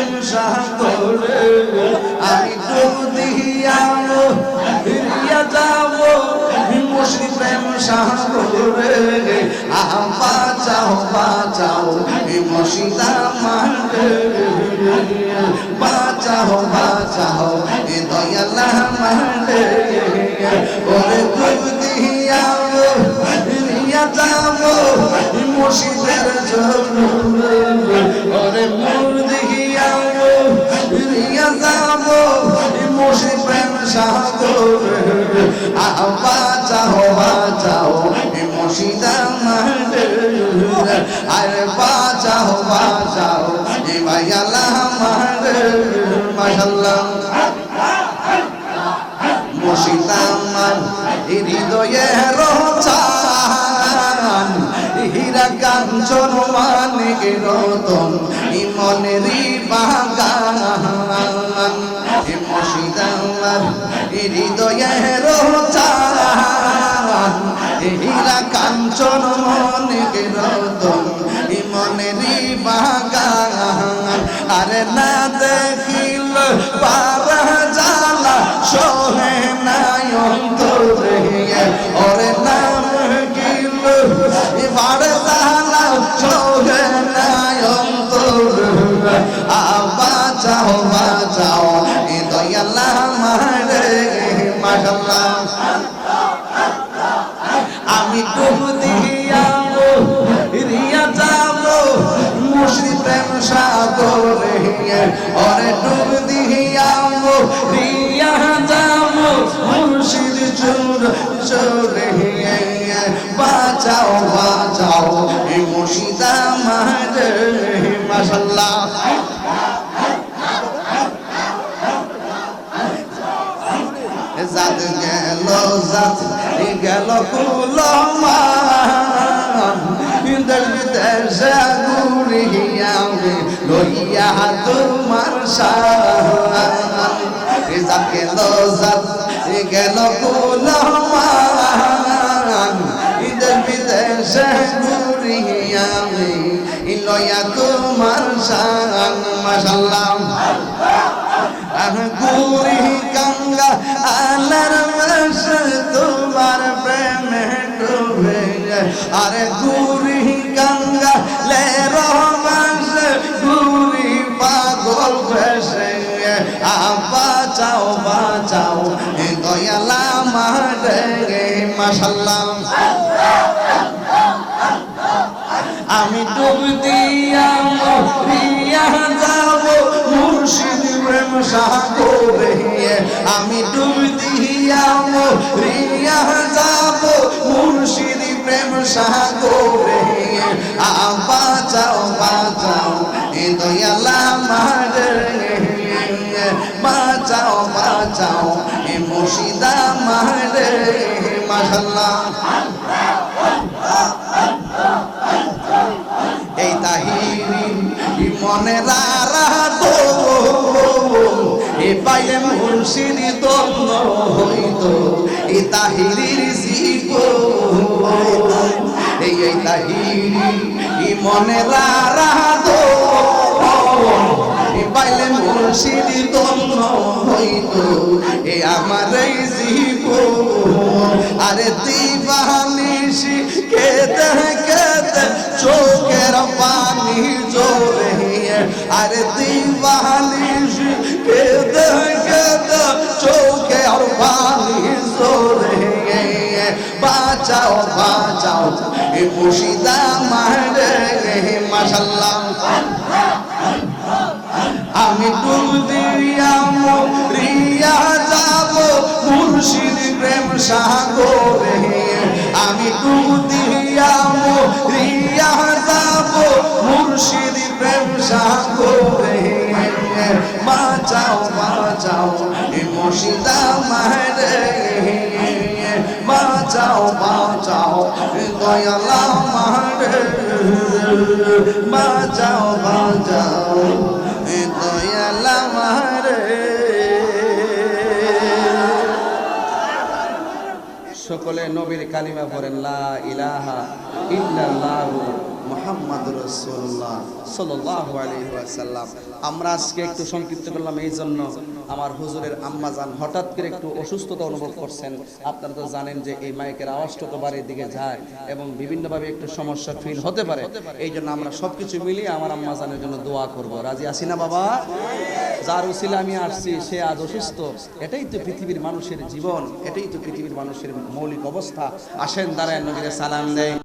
প্রেম সাগরে আমি ডুব দিয়া ফিরিয়া যাব মুশি প্রেম সাগরে আহ, বাঁচাও বাঁচাও মশিদা মারে বাঁচাও বাঁচাও এ দয়ালা মারে ওরে ডুব দিয়া ফিরিয়া যাব জন্য বাঁচাও বাঁচাও এ মুর্শিদ আরে বাঁচাও বাঁচাও এ ভাইয়ালা আমার মাশাল্লাহ মুর্শিদ আমার হৃদয়ে রোচান হীরা কাঞ্চন মানিক রতন ইমনেরই বাগান। মুর্শিদ আমার হৃদয়ে রতন ইমনেরই বাগান। আরে না দেখিল পারা জালা সোহে নাই অন্তরে ওরে নাম গিল, এবার জালা সোহে নাই অন্তরে আ বাঁচাও বাঁচাও এ দয়ালা মারে মাশাল্লাহ আমি ডুব দিয়া রিয়া যাব মুর্শিদ প্রেম সাগরে ওরে ডুব দিয়া রিয়া যাব মুর্শিদ চুর চোরে বাঁচাও বাঁচাও এই মুর্শিদ আমার জাত গেল জাত গেল কুলমান দেশ বিদেশে ঘুরিয়া লইয়া তোমার শান জাত গেল জাত গেল কুলমান দেশ বিদেশে ঘুরিয়া লইয়া তোমার শান মাশাল্লাহ গুরি গঙ্গা, আলার মাস তোমার প্রেমে ডুবে আরে গুরি গঙ্গা লে রমাস গুরি পাগল ভেসে বাঁচাও বাঁচাও দয়ালা মারে মাশাল্লাহ। আমি ডুব দিয়া সাগরে বাঁচাও বাঁচাও এ দয়ালা মারে বাঁচাও বাঁচাও এ মুর্শিদা মারে মাশাল্লাহ এই তাহিরি মনে রাধো এ পাইলে মুর্শিদি দন্য হইত এই তাহিরির জীব এই তাহিরি মনে রাধো পাইলে মুর্শিদি দন্য হইত। এ আমার এই জীব আরে দিবানিসি কেতে কেতে চোখের পানি জোরে আরে দিবানিসি বাঁচাও বাঁচাও। এ মুর্শিদা মারে মাশাল্লাহ। আমি ডুব দিয়া মরিয়া যাব, মুর্শিদ প্রেম সাগরে। আমি ডুব দিয়া মরিয়া যাব, মুর্শিদ প্রেম সাগরে। বাঁচাও বাঁচাও, এ মুর্শিদা দয়ালা মারে। বাঁচাও বাঁচাও দয়ালা মারে। সকলে নবীর কালিমা পড়েন লা ইলাহা ইল্লাল্লাহু। মুহাম্মাদুর রাসূলুল্লাহ সাল্লাল্লাহু আলাইহি আমরা আজকে একটু সংক্ষিপ্ত করলাম, এই জন্য আমার হুজুরের আম্মা জান হঠাৎ করে একটু অসুস্থতা অনুভব করছেন। আপনারা তো জানেন যে এই মাইকের আওয়াজটা তো বাড়ির দিকে যায় এবং বিভিন্নভাবে একটু সমস্যা ফিল হতে পারে। এই জন্য আমরা সবকিছু মিলিয়ে আমার আম্মা জানের জন্য দোয়া করব। রাজি আছি না বাবা? যার উসিলে আমি আসছি, সে আজ অসুস্থ। এটাই তো পৃথিবীর মানুষের জীবন, এটাই তো পৃথিবীর মানুষের মৌলিক অবস্থা। আসেন দাঁড়ায় নবীরে সালাম দেয়